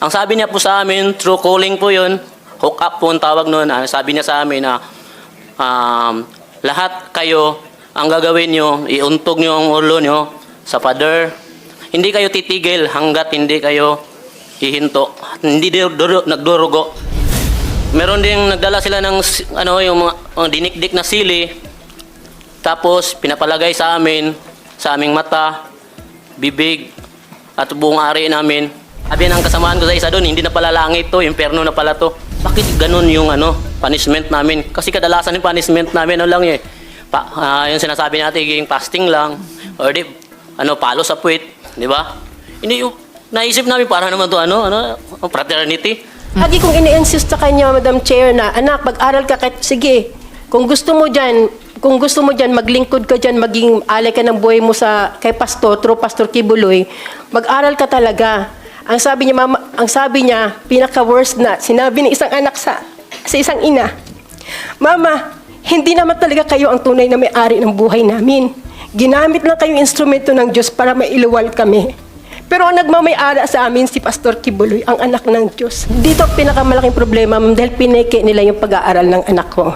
Ang sabi niya po sa amin, true calling po yun, hook up po ang tawag noon. Ah, sabi niya sa amin na um, lahat kayo, ang gagawin nyo, iuntog nyo ang ulo nyo sa pader. Hindi kayo titigil hanggat hindi kayo hihinto. Hindi dur- dur- nagdurugo. Meron ding nagdala sila ng ano yung mga mga dinikdik na sili. Tapos pinapalagay sa amin, sa aming mata, bibig, at buong ari namin. Sabi ng kasamaan ko sa isa doon, hindi na pala langit to, impyerno na pala to. Bakit ganun yung ano, punishment namin? Kasi kadalasan yung punishment namin, ano lang eh. Pa, ah, yung sinasabi natin, yung fasting lang, or di, ano, palo sa puwit, di ba? Hindi yung, naisip namin para naman to, ano, ano, fraternity. Lagi kong ini-insist sa kanya, Madam Chair, na anak, mag-aral ka kahit, sige, kung gusto mo dyan, kung gusto mo dyan, maglingkod ka dyan, maging alay ka ng buhay mo sa, kay Pastor, true Pastor Kibuloy, mag-aral ka talaga. Ang sabi niya, mama, ang sabi niya, pinaka-worst na, sinabi ng isang anak sa, sa isang ina, Mama, hindi naman talaga kayo ang tunay na may-ari ng buhay namin. Ginamit lang kayong instrumento ng Diyos para mailuwal kami. Pero ang nagmamay-ara sa amin si Pastor Kibuloy, ang anak ng Diyos. Dito ang pinakamalaking problema ma'am, dahil pineke nila yung pag-aaral ng anak ko.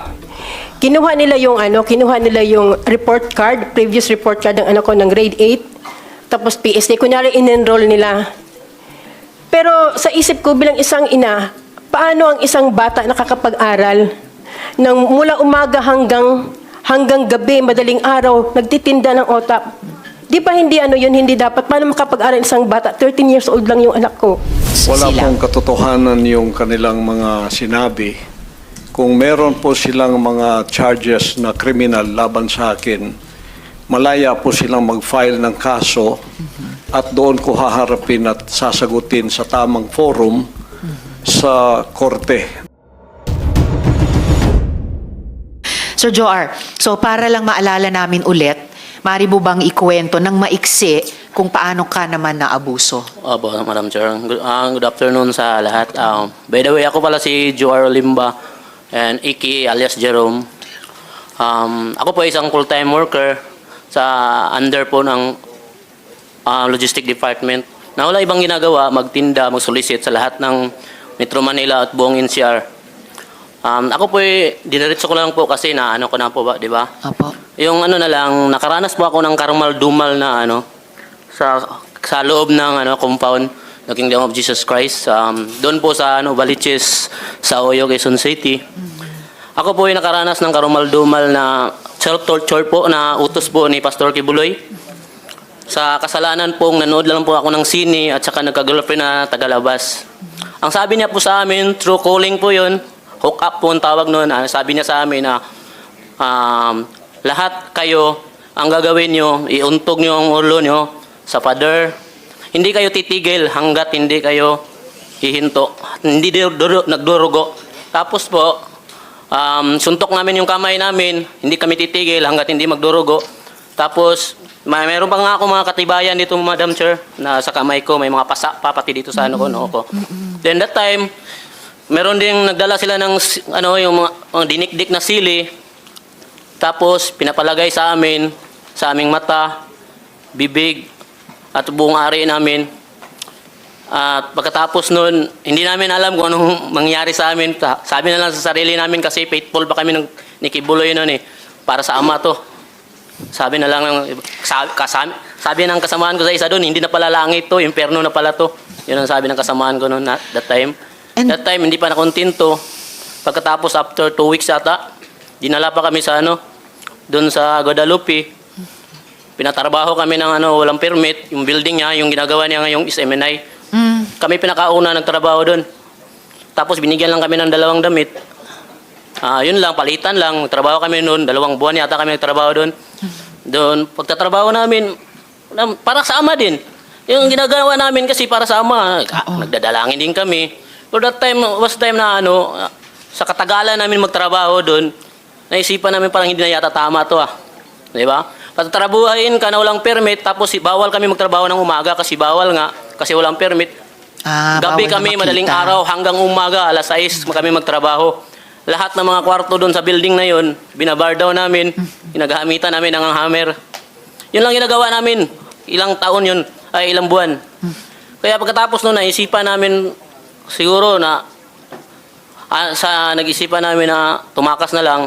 Kinuha nila yung ano, kinuha nila yung report card, previous report card ng anak ko ng grade 8, tapos PSD. Kunyari in-enroll nila. Pero sa isip ko bilang isang ina, paano ang isang bata nakakapag-aral ng mula umaga hanggang hanggang gabi, madaling araw, nagtitinda ng otak? Di ba hindi ano yun, hindi dapat? Paano makapag-aral isang bata? 13 years old lang yung anak ko. Wala sila. pong katotohanan yung kanilang mga sinabi. Kung meron po silang mga charges na criminal laban sa akin, malaya po silang mag-file ng kaso at doon ko haharapin at sasagutin sa tamang forum sa korte. Sir Joar, so para lang maalala namin ulit, mari mo bang ikwento ng maiksi kung paano ka naman naabuso? Opo, Madam Chair. Good, ah, good afternoon sa lahat. Um, by the way, ako pala si Joar Limba and Iki alias Jerome. Um, ako po ay isang full-time worker sa under po ng ah, logistic department na wala ibang ginagawa, magtinda, mag-solicit sa lahat ng Metro Manila at buong NCR. Um, ako po ay, diniritso ko lang po kasi na ano ko na po ba, di ba? Opo. Yung ano na lang, nakaranas po ako ng karumal-dumal na ano, sa, sa loob ng ano, compound ng Kingdom of Jesus Christ. Um, doon po sa ano, Baliches, sa Oyo, Quezon City. Ako po ay nakaranas ng karumal-dumal na self-torture po na utos po ni Pastor Kibuloy. Sa kasalanan pong nanood lang po ako ng sine at saka nagka-girlfriend na tagalabas. Ang sabi niya po sa amin, true calling po yun. Hook up po ang tawag noon. Ah, sabi niya sa amin na um, lahat kayo, ang gagawin nyo, iuntog nyo ang ulo nyo sa pader. Hindi kayo titigil hanggat hindi kayo hihinto. Hindi dur- dur- nagdurugo. Tapos po, um, suntok namin yung kamay namin. Hindi kami titigil hanggat hindi magdurugo. Tapos, may meron pa nga ako mga katibayan dito, Madam Chair, na sa kamay ko, may mga pasa pa pati dito sa ano ko, noo ko. Then that time, meron ding nagdala sila ng ano, yung mga, mga dinikdik na sili. Tapos, pinapalagay sa amin, sa aming mata, bibig, at buong ari namin. At pagkatapos nun, hindi namin alam kung anong mangyari sa amin. Sa- Sabi na lang sa sarili namin kasi faithful pa kami ng, ni Kibuloy nun eh. Para sa ama to. Sabi na lang, ng- sabi, kasami, sabi ng kasamaan ko sa isa doon, hindi na pala langit to, impyerno na pala to. Yun ang sabi ng kasamaan ko noon that time. And- that time, hindi pa nakontento. Pagkatapos, after two weeks yata, dinala pa kami sa ano, doon sa Guadalupe. Pinatrabaho kami ng ano, walang permit. Yung building niya, yung ginagawa niya ngayong is MNI. Mm. Kami pinakauna nagtrabaho doon. Tapos binigyan lang kami ng dalawang damit. Ah, yun lang, palitan lang. Trabaho kami noon, dalawang buwan yata kami nagtrabaho doon. Doon, pagtatrabaho namin, na- para sa ama din. Yung ginagawa namin kasi para sa ama, nagdadalangin din kami. Pero that time, was time na ano, sa katagalan namin magtrabaho doon, naisipan namin parang hindi na yata tama to ah. Di ba? Patatrabuhain ka na walang permit, tapos bawal kami magtrabaho ng umaga kasi bawal nga, kasi walang permit. Ah, Gabi bawal na kami, makita. madaling araw, hanggang umaga, alas 6 kami magtrabaho. Lahat ng mga kwarto doon sa building na yon, binabar daw namin, ginagamitan namin ng hammer. Yun lang ginagawa namin. Ilang taon yun, ay ilang buwan. Kaya pagkatapos noon, naisipan namin siguro na ah, sa nag-isipan namin na tumakas na lang,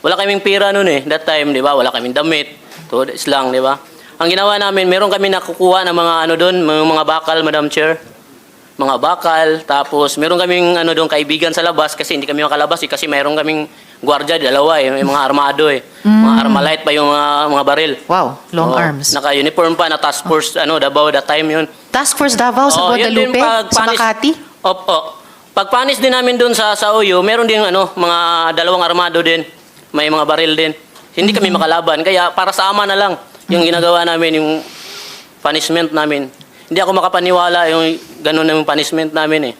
wala kaming pira noon eh, that time, di ba? Wala kaming damit, to lang, di ba? Ang ginawa namin, meron kami nakukuha ng mga ano doon, mga, mga bakal, Madam Chair. Mga bakal, tapos meron kaming ano doon kaibigan sa labas kasi hindi kami makalabas eh, kasi meron kaming gwardiya, dalawa eh, may mga armado eh. Mga armalite pa yung mga, mga baril. Wow, long Oo, arms. Naka-uniform pa na task force, ano, Davao that time yun. Task Force Davao sa Oo, yun din, Guadalupe, pag sa panis- Makati. Opo. Pag panis din namin doon sa sa Uyo, meron din ano, mga dalawang armado din. May mga baril din. Hindi kami makalaban. Kaya para sa ama na lang yung ginagawa namin, yung punishment namin. Hindi ako makapaniwala yung ganun na yung punishment namin eh.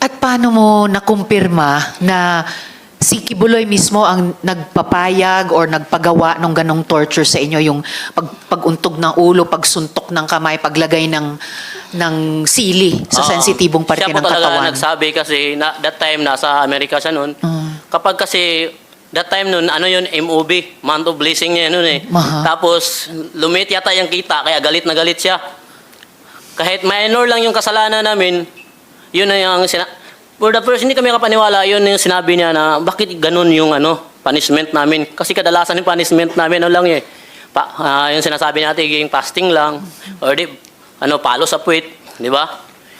At paano mo nakumpirma na si Kibuloy mismo ang nagpapayag or nagpagawa ng ganong torture sa inyo, yung pag, paguntog ng ulo, pagsuntok ng kamay, paglagay ng ng sili sa Oo. sensitibong parte Siya po ng talaga katawan. nagsabi kasi na, that time nasa Amerika siya noon. Mm. Kapag kasi that time noon ano yun MOB, month of blessing niya noon eh. Maha. Tapos lumit yata yung kita kaya galit na galit siya. Kahit minor lang yung kasalanan namin, yun na yung sina- For the first, hindi kami kapaniwala, yun yung sinabi niya na bakit ganun yung ano, punishment namin. Kasi kadalasan yung punishment namin, ano lang eh. Pa, ah, yung sinasabi natin, yung fasting lang, or di, ano, palo sa puwit, di ba?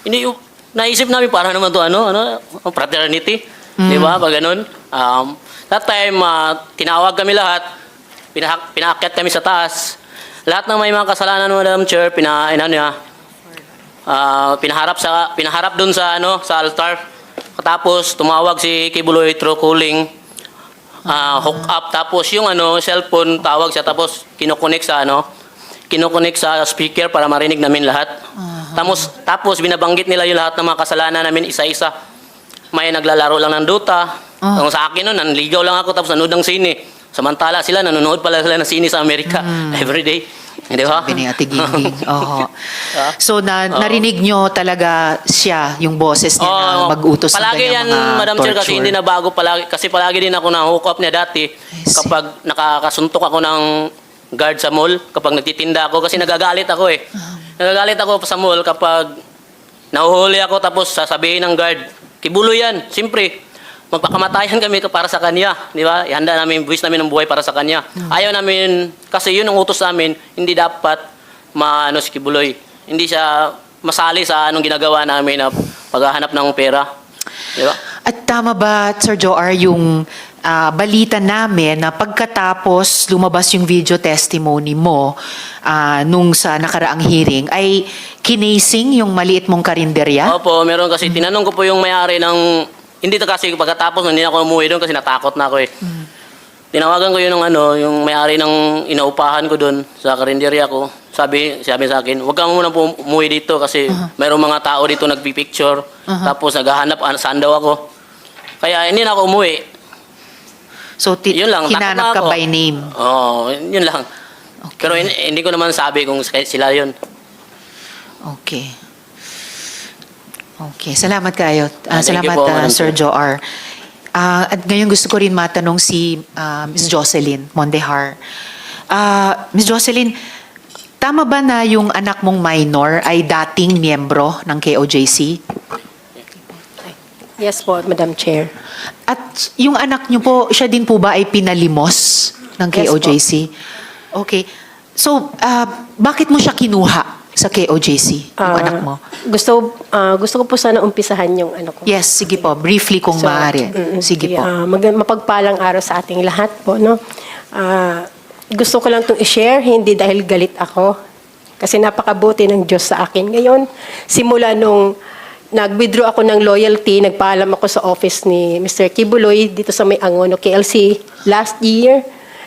Hindi, yung, naisip namin, para naman to ano, ano, fraternity, di ba, pag ganun. Um, that time, ah, tinawag kami lahat, pinahak, pinaakyat kami sa taas. Lahat ng may mga kasalanan, Madam Chair, pina, ano niya, Ah, pinaharap sa pinaharap doon sa ano sa altar. Tapos tumawag si Kibuloy through calling. Ah, hook up tapos yung ano cellphone tawag siya tapos kinokonek sa ano kinokonek sa speaker para marinig namin lahat. Tapos tapos binabanggit nila yung lahat ng mga kasalanan namin isa-isa. May naglalaro lang ng Dota. Kung sa akin noon, nanligaw lang ako tapos nanood ng sine. Samantala sila nanonood pala sila ng sine sa Amerika every day. Di ba? Sabi ni Ate Gingging. Oo. So, na, narinig nyo talaga siya, yung boses niya na Oo, mag-utos ng palagi yan, mga Madam Chair, kasi torture. hindi na bago palagi. Kasi palagi din ako na hook up niya dati. Kapag nakakasuntok ako ng guard sa mall, kapag nagtitinda ako, kasi nagagalit ako eh. Ah. Nagagalit ako sa mall kapag nahuhuli ako tapos sasabihin ng guard, kibulo yan, siyempre. Magpakamatayan kami para sa kanya, di ba? Ihanda namin, buwis namin ng buhay para sa kanya. Hmm. Ayaw namin, kasi yun ang utos namin, hindi dapat maano si Kibuloy. Hindi siya masali sa anong ginagawa namin na paghahanap ng pera. Di ba? At tama ba, Sir Joar, yung ah, balita namin na pagkatapos lumabas yung video testimony mo ah, nung sa nakaraang hearing, ay kinasing yung maliit mong karinderya? Opo, meron kasi tinanong ko po yung may-ari ng hindi to kasi pagkatapos hindi ako umuwi doon kasi natakot na ako eh. Tinawagan ko yun ng ano, yung may-ari ng inaupahan ko doon sa karinderya ko. Sabi, sabi sa akin, huwag ka muna po umuwi dito kasi mayroong mga tao dito nagpipicture. Tapos naghahanap ah, saan daw ako. Kaya hindi na ako umuwi. So, ti- Yun lang, hinanap na ka ako. by name. Oo, yun lang. Pero hin- hindi ko naman sabi kung sila yun. Okay. Okay, salamat kayo. Ah, Ah, thank you salamat po, ah, Madam Sir Chair. Joar. Ah, at ngayon gusto ko rin matanong si ah, Ms. Jocelyn Mondehar. Ah, Ms. Jocelyn, tama ba na yung anak mong minor ay dating miyembro ng KOJC? Yes po, Madam Chair. At yung anak niyo po, siya din po ba ay pinalimos ng Yes po. KOJC? Okay. So, ah, bakit mo siya kinuha sa KOJC, yung Ah, anak mo? Gusto ah, gusto ko po sana umpisahan yung ano ko. Yes, sige po. Briefly kung So, maaari. mm, Sige po. ah, mag- mapagpalang araw sa ating lahat po, no? Ah, gusto ko lang itong i-share, hindi dahil galit ako. Kasi napakabuti ng Diyos sa akin. Ngayon, simula nung nag-withdraw ako ng loyalty, nagpaalam ako sa office ni Mr. Kibuloy dito sa may Angono, KLC, last year,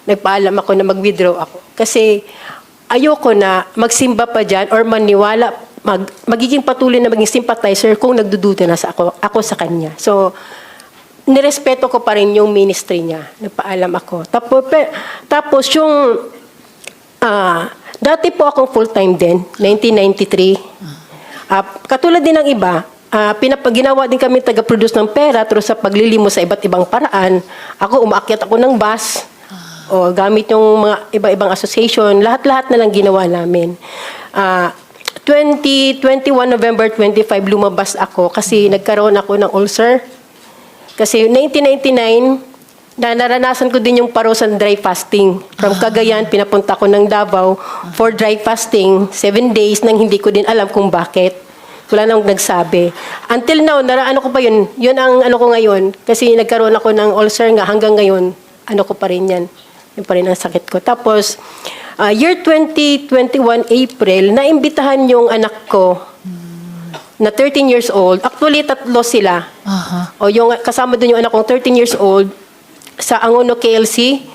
nagpaalam ako na mag-withdraw ako. Kasi ayoko na magsimba pa dyan or maniwala, mag, magiging patuloy na maging sympathizer kung nagdududa na sa ako, ako sa kanya. So, nirespeto ko pa rin yung ministry niya. Nagpaalam ako. Tapos, pe, tapos yung, ah, dati po akong full-time din, 1993. Ah, katulad din ng iba, ah, pinapaginawa din kami taga-produce ng pera through sa paglilimo sa iba't ibang paraan. Ako, umaakyat ako ng bus, o gamit yung mga iba-ibang association, lahat-lahat na lang ginawa namin. Ah, 20, 21 November 25, lumabas ako kasi nagkaroon ako ng ulcer. Kasi 1999, na naranasan ko din yung parosan dry fasting. From Cagayan, pinapunta ko ng Davao for dry fasting, seven days nang hindi ko din alam kung bakit. Wala nang nagsabi. Until now, naraano ko pa yun. Yun ang ano ko ngayon. Kasi nagkaroon ako ng ulcer nga hanggang ngayon. Ano ko pa rin yan. Yun pa rin ang sakit ko. Tapos, ah, year 2021 April, naimbitahan yung anak ko na 13 years old. Actually, tatlo sila. Aha. O yung kasama doon yung anak kong 13 years old sa Angono KLC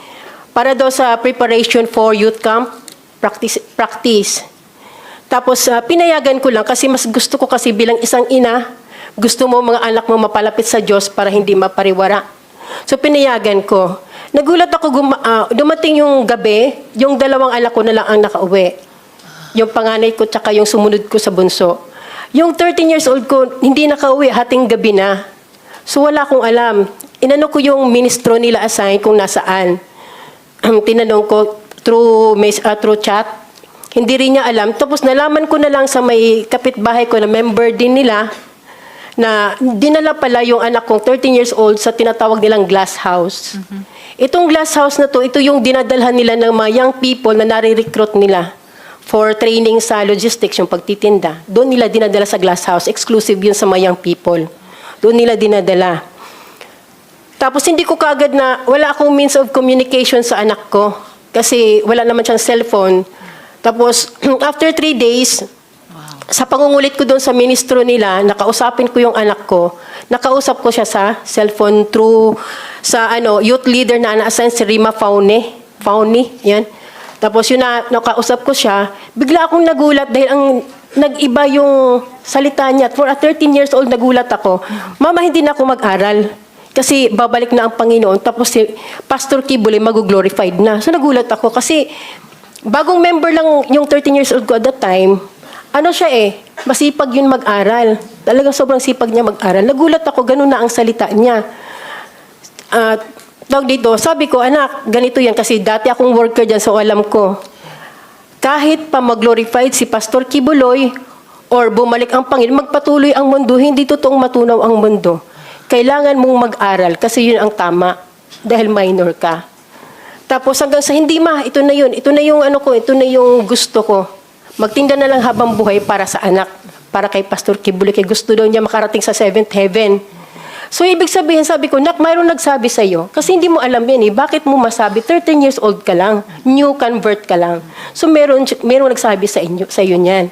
para daw sa preparation for youth camp practice practice. Tapos ah, pinayagan ko lang kasi mas gusto ko kasi bilang isang ina, gusto mo mga anak mo mapalapit sa Diyos para hindi mapariwara. So pinayagan ko. Nagulat ako guma- ah, dumating yung gabi, yung dalawang anak ko na lang ang nakauwi. Yung panganay ko tsaka yung sumunod ko sa bunso. Yung 13 years old ko, hindi nakauwi, hating gabi na. So wala akong alam. Inano ko yung ministro nila assign kung nasaan. Tinanong ko through, mes- ah, through chat. Hindi rin niya alam. Tapos nalaman ko na lang sa may kapitbahay ko na member din nila na dinala pala yung anak kong 13 years old sa tinatawag nilang glass house. Itong glass house na to, ito yung dinadalhan nila ng mga young people na nare-recruit nila for training sa logistics, yung pagtitinda. Doon nila dinadala sa glass house. Exclusive yun sa mga young people. Doon nila dinadala. Tapos hindi ko kagad na, wala akong means of communication sa anak ko. Kasi wala naman siyang cellphone. Tapos, after three days, sa pangungulit ko doon sa ministro nila, nakausapin ko yung anak ko. Nakausap ko siya sa cellphone through sa ano youth leader na na-assign si Rima Faune. Fauni, yan. Tapos yun na, nakausap ko siya, bigla akong nagulat dahil ang nag-iba yung salita niya. For a 13 years old, nagulat ako. Mama, hindi na ako mag-aral. Kasi babalik na ang Panginoon. Tapos si Pastor Kibule mag-glorified na. So nagulat ako kasi bagong member lang yung 13 years old ko at that time. Ano siya eh, masipag yun mag-aral. Talagang sobrang sipag niya mag-aral. Nagulat ako, ganun na ang salita niya. At tawag dito, sabi ko, anak, ganito yan kasi dati akong worker dyan so alam ko. Kahit pa mag-glorified si Pastor Kibuloy or bumalik ang Panginoon, magpatuloy ang mundo, hindi totoong matunaw ang mundo. Kailangan mong mag-aral kasi yun ang tama dahil minor ka. Tapos hanggang sa hindi ma, ito na yun, ito na yung ano ko, ito na yung gusto ko. Magtinda na lang habang buhay para sa anak, para kay Pastor Kibuloy, kay gusto daw niya makarating sa seventh heaven. So, ibig sabihin, sabi ko, Nak, mayroon nagsabi sa'yo. Kasi hindi mo alam yan eh. Bakit mo masabi? 13 years old ka lang. New convert ka lang. So, meron, meron nagsabi sa inyo, sa iyo niyan.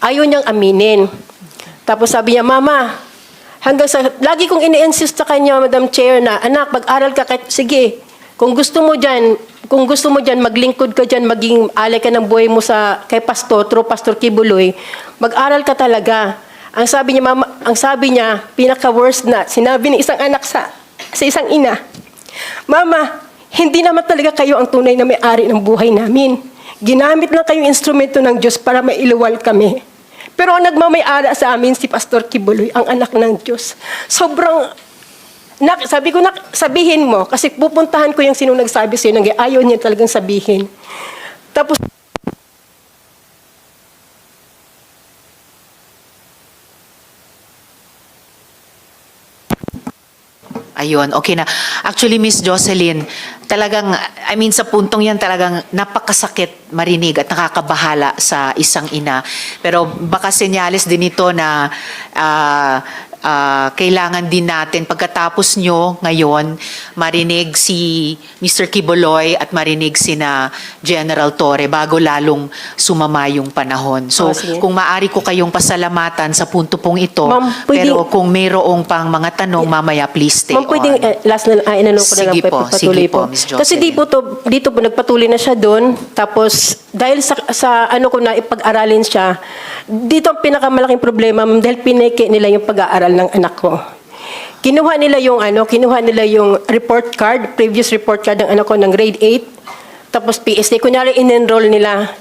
Ayaw niyang aminin. Tapos sabi niya, Mama, hanggang sa, lagi kong ini-insist sa kanya, Madam Chair, na, anak, pag-aral ka, kahit, sige, kung gusto mo dyan, kung gusto mo dyan, maglingkod ka dyan, maging alay ka ng buhay mo sa, kay Pastor, through Pastor Kibuloy, mag-aral ka talaga. Ang sabi niya, mama, ang sabi niya, pinaka-worst na, sinabi ni isang anak sa, sa isang ina, Mama, hindi naman talaga kayo ang tunay na may-ari ng buhay namin. Ginamit lang kayong instrumento ng Diyos para mailuwal kami. Pero ang nagmamay-ara sa amin si Pastor Kibuloy, ang anak ng Diyos. Sobrang Nak, sabi ko, nak, sabihin mo. Kasi pupuntahan ko yung sino nagsabi sa'yo. Nang ayaw niya talagang sabihin. Tapos, Ayun, okay na. Actually, Miss Jocelyn, talagang, I mean, sa puntong yan talagang napakasakit marinig at nakakabahala sa isang ina. Pero baka senyales din ito na ah, ah, kailangan din natin pagkatapos nyo ngayon, marinig si Mr. Kiboloy at marinig si na General Torre bago lalong sumama yung panahon. So, Oh, sige. kung maari ko kayong pasalamatan sa punto pong ito, Ma'am, pwede- pero kung mayroong pang mga tanong, mamaya please stay Ma'am, pwedeng, on. eh, last na, ah, inano ko na lang Sige po, po, ipagpatuloy sige po, Jocelyn. Kasi di po to, dito po, nagpatuloy na siya doon. Tapos, dahil sa, sa ano ko na ipag-aralin siya, dito ang pinakamalaking problema, ma'am, dahil pineke nila yung pag-aaral ng anak ko. Kinuha nila yung ano, kinuha nila yung report card, previous report card ng anak ko ng grade 8, tapos PSD. Kunyari, in-enroll nila.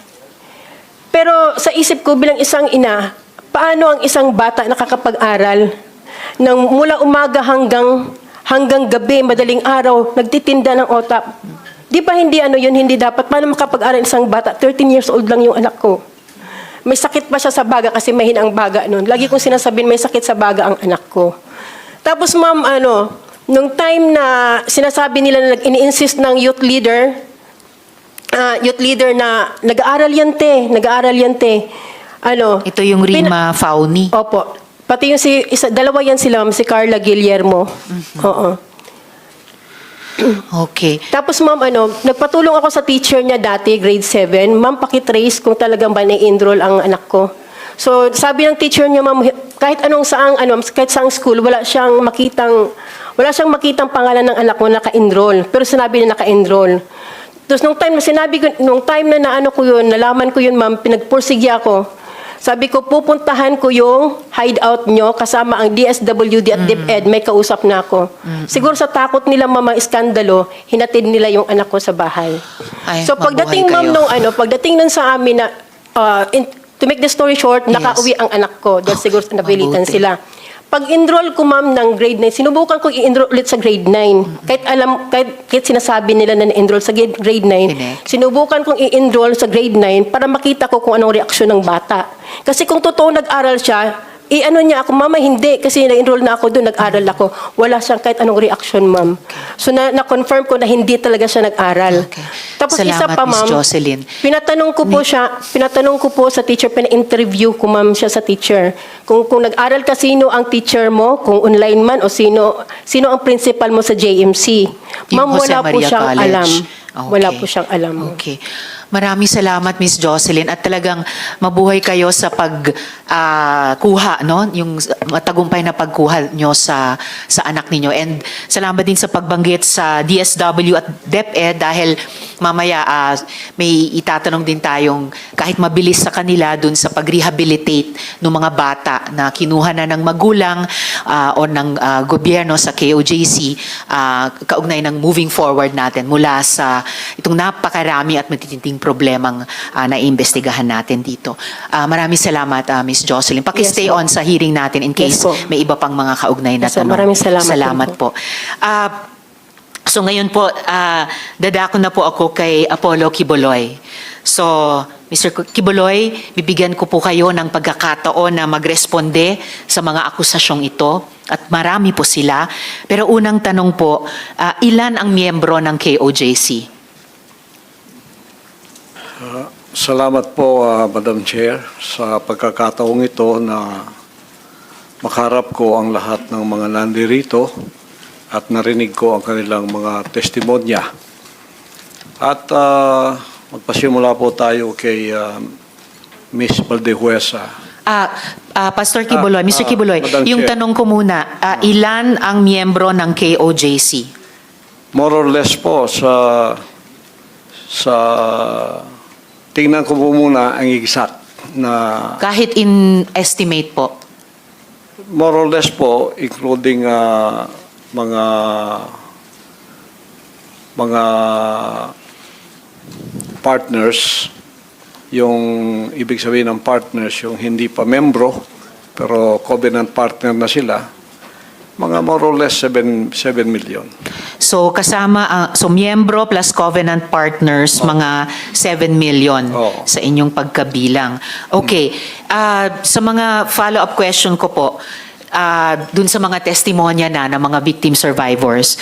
Pero sa isip ko bilang isang ina, paano ang isang bata nakakapag-aral ng mula umaga hanggang hanggang gabi, madaling araw, nagtitinda ng otap. Di ba hindi ano yun, hindi dapat? Paano makapag-aral isang bata? 13 years old lang yung anak ko. May sakit pa siya sa baga kasi mahina ang baga noon. Lagi kong sinasabihin may sakit sa baga ang anak ko. Tapos ma'am, ano, nung time na sinasabi nila na nag-ini-insist ng youth leader, ah, youth leader na nag-aaral yan te, nag-aaral yan te. Ano, Ito yung Rima Fauni. Opo. Pati yung si, isa, dalawa yan sila, ma'am, si Carla Guillermo. Oo. Okay. Tapos ma'am, ano, nagpatulong ako sa teacher niya dati, grade 7. Ma'am, pakitrace kung talagang ba na-enroll ang anak ko. So, sabi ng teacher niya, ma'am, kahit anong saang, ano, kahit saang school, wala siyang makitang, wala siyang makitang pangalan ng anak ko naka-enroll. Pero sinabi na naka-enroll. Tapos nung time na sinabi ko, nung time na naano ko yun, nalaman ko yun, ma'am, pinagpursigi ako. Sabi ko, pupuntahan ko yung hideout nyo kasama ang DSWD at DepEd. May kausap na ako. Siguro sa takot nila mama iskandalo, hinatid nila yung anak ko sa bahay. Ay, so pagdating ma'am nung ano, pagdating nun sa amin na, uh, in- to make the story short, Yes. nakauwi ang anak ko dahil siguro napilitan Mabuti. sila. Pag-enroll ko ma'am ng grade 9, sinubukan ko i-enroll ulit sa grade 9. Kahit alam, kahit, kahit sinasabi nila na na-enroll sa grade grade 9, Hindi. sinubukan kong i-enroll sa grade 9 para makita ko kung anong reaksyon ng bata. Kasi kung totoo nag-aral siya, i-ano niya ako, mama hindi, kasi na-enroll na ako doon, nag-aral ako. Wala siyang kahit anong reaksyon, ma'am. So na- na-confirm ko na hindi talaga siya nag-aral. Okay. Tapos isa Salamat, pa, Miss ma'am. Jocelyn. Pinatanong ko po siya, pinatanong ko po sa teacher, pina-interview ko ma'am siya sa teacher. Kung kung nag-aral ka sino ang teacher mo, kung online man o sino sino ang principal mo sa JMC. Ma'am, wala po Maria siyang College. alam. Okay. Wala po siyang alam. Okay. Maraming salamat, Miss Jocelyn. At talagang mabuhay kayo sa pagkuha, no? Yung matagumpay na pagkuha nyo sa, sa anak ninyo. And salamat din sa pagbanggit sa DSW at DepEd dahil mamaya ah, may itatanong din tayong kahit mabilis sa kanila dun sa pag-rehabilitate ng mga bata na kinuha na ng magulang ah, o ng ah, gobyerno sa KOJC ah, kaugnay ng moving forward natin mula sa itong napakarami at matitinding problemang ah, naiimbestigahan natin dito. Ah, maraming salamat, ah, Miss Jocelyn. Pakistay Yes po. on sa hearing natin in case Yes po. may iba pang mga kaugnay na Yes po. tanong. Maraming salamat Salamat po. Ah, so ngayon po, ah, dadako na po ako kay Apollo Kiboloy. So, Mr. Kiboloy, bibigyan ko po kayo ng pagkakataon na magresponde sa mga akusasyong ito at marami po sila. Pero unang tanong po, ah, ilan ang miyembro ng KOJC? Salamat po, ah, Madam Chair, sa pagkakataong ito na makarap ko ang lahat ng mga nandirito at narinig ko ang kanilang mga testimonya. At ah, magpasimula po tayo kay ah, Miss Valdehuesa. Ah, ah, Pastor Kibuloy, Ah, Mr. Kibuloy, Madam yung Chair. tanong ko muna, ah, ilan ang miyembro ng KOJC? More or less po sa sa tingnan ko po muna ang exact na Kahit in estimate po. more or less po including ah, mga mga partners yung ibig sabihin ng partners yung hindi pa membro pero covenant partner na sila mga more or less 7 7 million. So kasama ang so miyembro plus covenant partners mga 7 million Oo. sa inyong pagkabilang. Okay. Ah, sa mga follow-up question ko po ah, dun sa mga testimonya na ng mga victim survivors,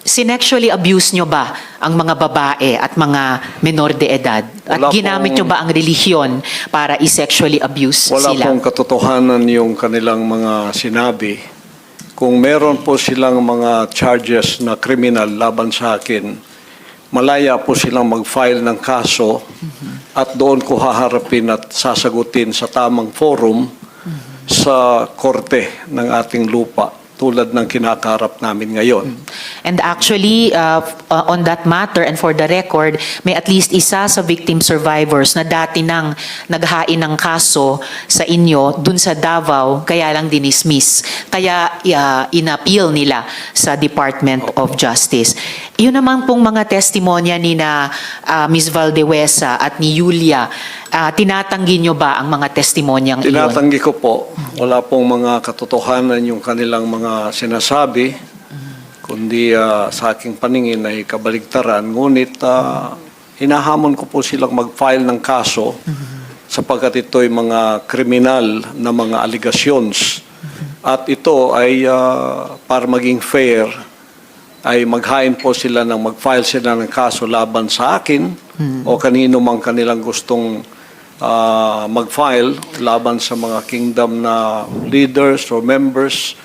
sinexually abuse nyo ba ang mga babae at mga menor de edad? At Wala ginamit pong- nyo ba ang relihiyon para i-sexually abuse Wala sila? pong katotohanan yung kanilang mga sinabi. Kung meron po silang mga charges na criminal laban sa akin, malaya po silang mag-file ng kaso at doon ko haharapin at sasagutin sa tamang forum sa korte ng ating lupa tulad ng kinakaharap namin ngayon. And actually, uh, uh, on that matter and for the record, may at least isa sa victim survivors na dati nang naghain ng kaso sa inyo dun sa Davao, kaya lang dinismiss. Kaya uh, inappeal nila sa Department of Justice. Yun naman pong mga testimonya ni na uh, Ms. Valdewesa at ni Yulia, uh, tinatanggi nyo ba ang mga testimonyang iyon? Tinatanggi ko po, wala pong mga katotohanan yung kanilang mga sinasabi, kundi ah, sa aking paningin ay kabaligtaran. Ngunit ah, hinahamon ko po silang mag-file ng kaso sapagkat ito'y mga kriminal na mga allegations. At ito ay ah, para maging fair, ay maghain po sila ng mag-file sila ng kaso laban sa akin o kanino mang kanilang gustong ah, mag-file laban sa mga kingdom na leaders or members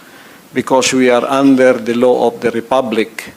because we are under the law of the republic